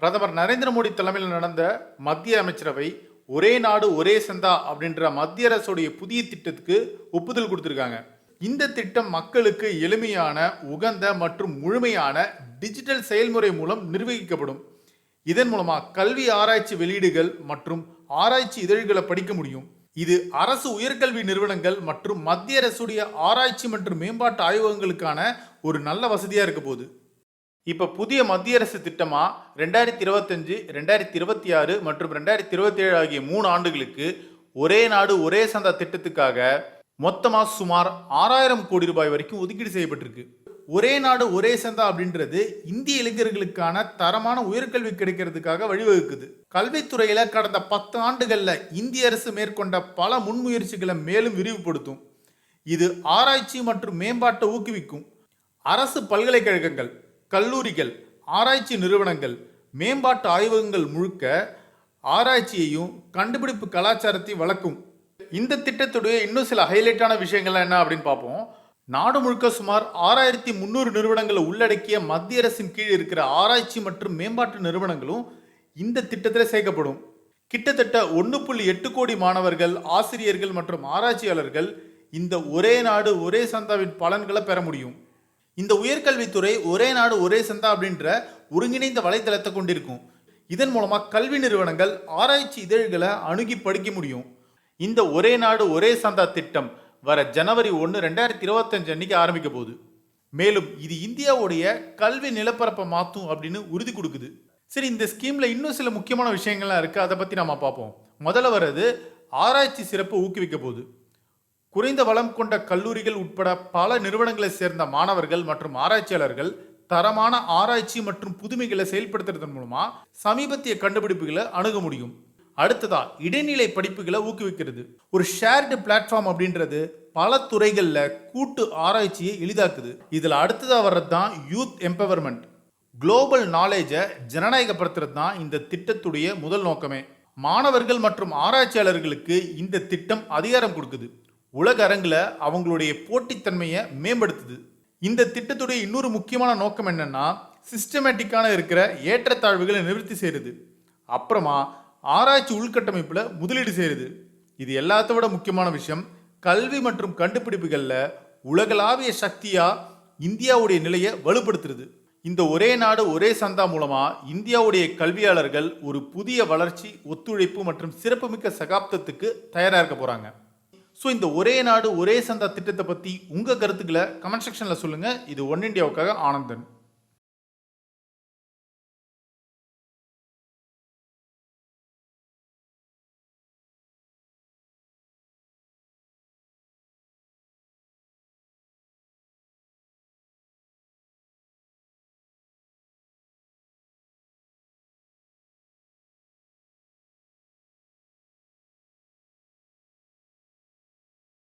பிரதமர் நரேந்திர மோடி தலைமையில் நடந்த மத்திய அமைச்சரவை ஒரே நாடு ஒரே சந்தா அப்படின்ற மத்திய அரசுடைய புதிய திட்டத்துக்கு ஒப்புதல் கொடுத்துருக்காங்க. இந்த திட்டம் மக்களுக்கு எளிமையான உகந்த மற்றும் முழுமையான டிஜிட்டல் செயல்முறை மூலம் நிர்வகிக்கப்படும். இதன் மூலமா கல்வி ஆராய்ச்சி வெளியீடுகள் மற்றும் ஆராய்ச்சி இதழ்களை படிக்க முடியும். இது அரசு உயர்கல்வி நிறுவனங்கள் மற்றும் மத்திய அரசுடைய ஆராய்ச்சி மற்றும் மேம்பாட்டு ஆய்வகங்களுக்கான ஒரு நல்ல வசதியாக இருக்க போகுது. இப்போ புதிய மத்திய அரசு திட்டமாக ரெண்டாயிரத்தி இருபத்தஞ்சு ரெண்டாயிரத்தி இருபத்தி ஆறு மற்றும் ரெண்டாயிரத்தி இருபத்தி ஏழு ஆகிய மூணு ஆண்டுகளுக்கு ஒரே நாடு ஒரே சந்தா திட்டத்துக்காக மொத்தமாக சுமார் ஆறாயிரம் கோடி ரூபாய் வரைக்கும் ஒதுக்கீடு செய்யப்பட்டிருக்கு. ஒரே நாடு ஒரே சந்தா அப்படின்றது இந்திய இளைஞர்களுக்கான தரமான உயர்கல்வி கிடைக்கிறதுக்காக வழிவகுக்குது. கல்வித்துறையில் கடந்த பத்து ஆண்டுகளில் இந்திய அரசு மேற்கொண்ட பல முன்முயற்சிகளை மேலும் விரிவுபடுத்தும். இது ஆராய்ச்சி மற்றும் மேம்பாட்டை ஊக்குவிக்கும். அரசு பல்கலைக்கழகங்கள் கல்லூரிகள் ஆராய்ச்சி நிறுவனங்கள் மேம்பாட்டு ஆய்வகங்கள் முழுக்க ஆராய்ச்சியையும் கண்டுபிடிப்பு கலாச்சாரத்தையும் வளர்க்கும். இந்த திட்டத்துடைய இன்னும் சில ஹைலைட்டான விஷயங்கள்லாம் என்ன அப்படின்னு பார்ப்போம். நாடு முழுக்க சுமார் ஆறாயிரத்தி முந்நூறு நிறுவனங்களை உள்ளடக்கிய மத்திய அரசின் கீழ் இருக்கிற ஆராய்ச்சி மற்றும் மேம்பாட்டு நிறுவனங்களும் இந்த திட்டத்தில் சேர்க்கப்படும். கிட்டத்தட்ட ஒன்று புள்ளி எட்டு கோடி மாணவர்கள் ஆசிரியர்கள் மற்றும் ஆராய்ச்சியாளர்கள் இந்த ஒரே நாடு ஒரே சந்தாவின் பலன்களை பெற முடியும். இந்த உயர்கல்வித்துறை ஒரே நாடு ஒரே சந்தா அப்படின்ற ஒருங்கிணைந்த வலைத்தளத்தை கொண்டிருக்கும். இதன் மூலமாக கல்வி நிறுவனங்கள் ஆராய்ச்சி இதழ்களை அணுகி படிக்க முடியும். இந்த ஒரே நாடு ஒரே சந்தா திட்டம் வர ஜனவரி ஒன்று ரெண்டாயிரத்தி இருபத்தஞ்சு அன்னைக்கு ஆரம்பிக்க போகுது. மேலும் இது இந்தியாவுடைய கல்வி நிலப்பரப்பை மாற்றும் அப்படின்னு உறுதி கொடுக்குது. சரி இந்த ஸ்கீமில் இன்னும் சில முக்கியமான விஷயங்கள்லாம் இருக்குது அதை பற்றி நம்ம பார்ப்போம். முதல்ல வர்றது ஆராய்ச்சி சிறப்பு ஊக்குவிக்க போகுது. குறைந்த வளம் கொண்ட கல்லூரிகள் உட்பட பல நிறுவனங்களை சேர்ந்த மாணவர்கள் மற்றும் ஆராய்ச்சியாளர்கள் தரமான ஆராய்ச்சி மற்றும் புதுமைகளை செயல்படுத்துறதன் மூலமா சமீபத்திய கண்டுபிடிப்புகளை அணுக முடியும். அடுத்ததா இடைநிலை படிப்புகளை ஊக்குவிக்கிறது. ஒரு ஷேர்டு பிளாட்ஃபார்ம் அப்படின்றது பல துறைகளில் கூட்டு ஆராய்ச்சியை எளிதாக்குது. இதில் அடுத்ததாக வர்றது தான் யூத் எம்பவர்மெண்ட் குளோபல் நாலேஜை ஜனநாயகப்படுத்துறது தான் இந்த திட்டத்துடைய முதல் நோக்கமே. மாணவர்கள் மற்றும் ஆராய்ச்சியாளர்களுக்கு இந்த திட்டம் அதிகாரம் கொடுக்குது. உலக அரங்கில் அவங்களுடைய போட்டித்தன்மையை மேம்படுத்துது. இந்த திட்டத்துடைய இன்னொரு முக்கியமான நோக்கம் என்னென்னா சிஸ்டமேட்டிக்கான இருக்கிற ஏற்றத்தாழ்வுகளை நிவர்த்தி செய்கிறது அப்புறமா ஆராய்ச்சி உள்கட்டமைப்பில் முதலீடு செய்கிறது இது எல்லாத்த விட முக்கியமான விஷயம். கல்வி மற்றும் கண்டுபிடிப்புகளில் உலகளாவிய சக்தியாக இந்தியாவுடைய நிலையை வலுப்படுத்துறது. இந்த ஒரே நாடு ஒரே சந்தா மூலமாக இந்தியாவுடைய கல்வியாளர்கள் ஒரு புதிய வளர்ச்சி ஒத்துழைப்பு மற்றும் சிறப்புமிக்க சகாப்தத்துக்கு தயாராக இருக்க போகிறாங்க ஸோ இந்த ஒரே நாடு ஒரே சந்தா திட்டத்தை பற்றி உங்கள் கருத்துக்களை கமெண்ட் செக்ஷனில் சொல்லுங்கள் இது ஒன் இண்டியாவுக்காக ஆனந்தன்.